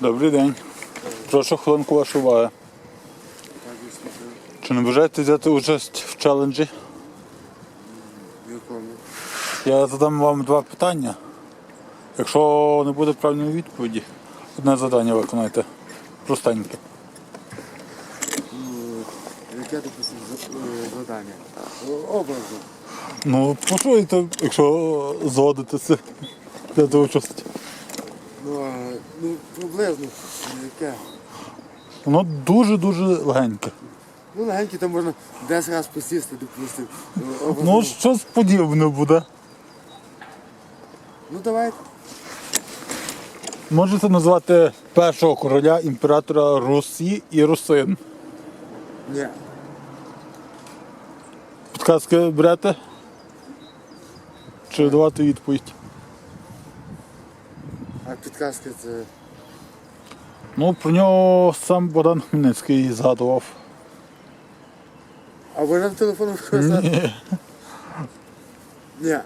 Добрий день. Прошу хвилинку вашої уваги. Чи не бажаєте взяти участь в челенджі? Я задам вам два питання. Якщо не буде правильної відповіді, одне завдання виконайте. Простеньке. Яке допустим за- е, завдання? Образно. Ну, пошуйте, якщо згодитеся взяти участь. Ну, ну, приблизно. Яке? Воно дуже-дуже легеньке. Ну, легенькі там можна 10 разів посісти, допустим. Е. Ну, щось подібне буде. ну давайте. Можете назвати першого короля імператора Русі і Русин. Ні. Підказки берете? Чи давати відповідь? А підказки це. Ну, про нього сам Богдан Хмельницький згадував. А ви на телефону сказати? Ні. Ні.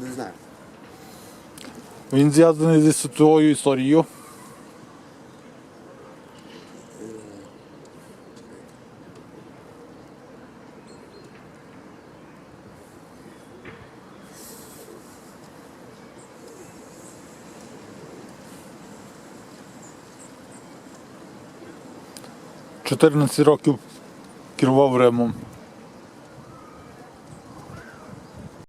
Не знаю. Він зв'язаний зі світовою історією. Чотирнадцять років керував Римом.